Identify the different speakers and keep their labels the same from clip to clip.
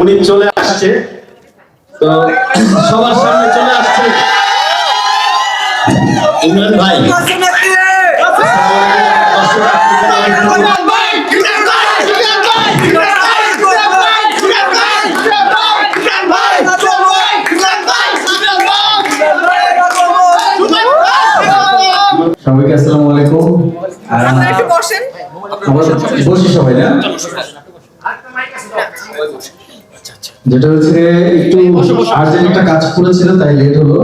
Speaker 1: উনি চলে আসছে। তো সবার সামনে চলে আসছে। ইমরান ভাই।
Speaker 2: সবাইকে আসসালামু আলাইকুম। আর
Speaker 3: আপনারা একটু বসেন।
Speaker 2: বসি সবাই না? যেটা হচ্ছে একটু আর্জেন্ট একটা কাজ করেছিল তাই লেট হলো।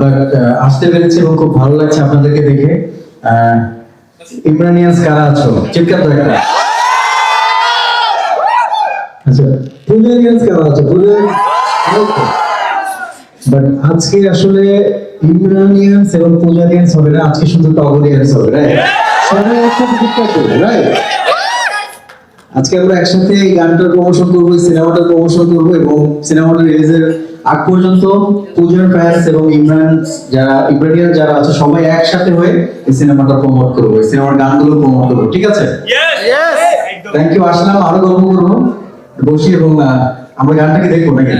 Speaker 2: বাট আসতে পেরেছি এবং খুব ভালো লাগছে আপনাদেরকে দেখে। ইমরানিয়ান্স কারা আছো? চিৎকার তো একটা। আচ্ছা পুজারিয়ান্স কারা আছো? বাট আজকে আসলে ইমরানিয়ান্স এবং পূজারিয়ান্স হবে না আজকে শুধু টগরিয়ান্স হবে রাইট সবাই একসাথে চিৎকার করবে রাইট আজকে আমরা একসাথে এই গানটার প্রমোশন করব এই সিনেমাটার প্রমোশন করব এবং সিনেমাটা রিলিজের আগ পর্যন্ত পূজার ফ্যান্স এবং ইমরান যারা ইমরানিয়ান যারা আছে সবাই একসাথে হয়ে এই সিনেমাটা প্রমোট করব এই সিনেমার গানগুলো প্রমোট করব ঠিক আছে? থ্যাংক ইউ আসলাম আরও গল্প করব বসি এবং আমরা গানটাকে দেখব নাকি?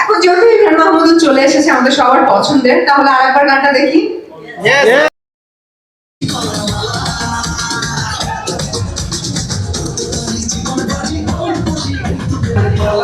Speaker 3: এখন যেহেতু ইমরান মাহমুদ চলে এসেছে আমাদের সবার পছন্দের তাহলে আরেকবার গানটা দেখি।
Speaker 2: Thank you.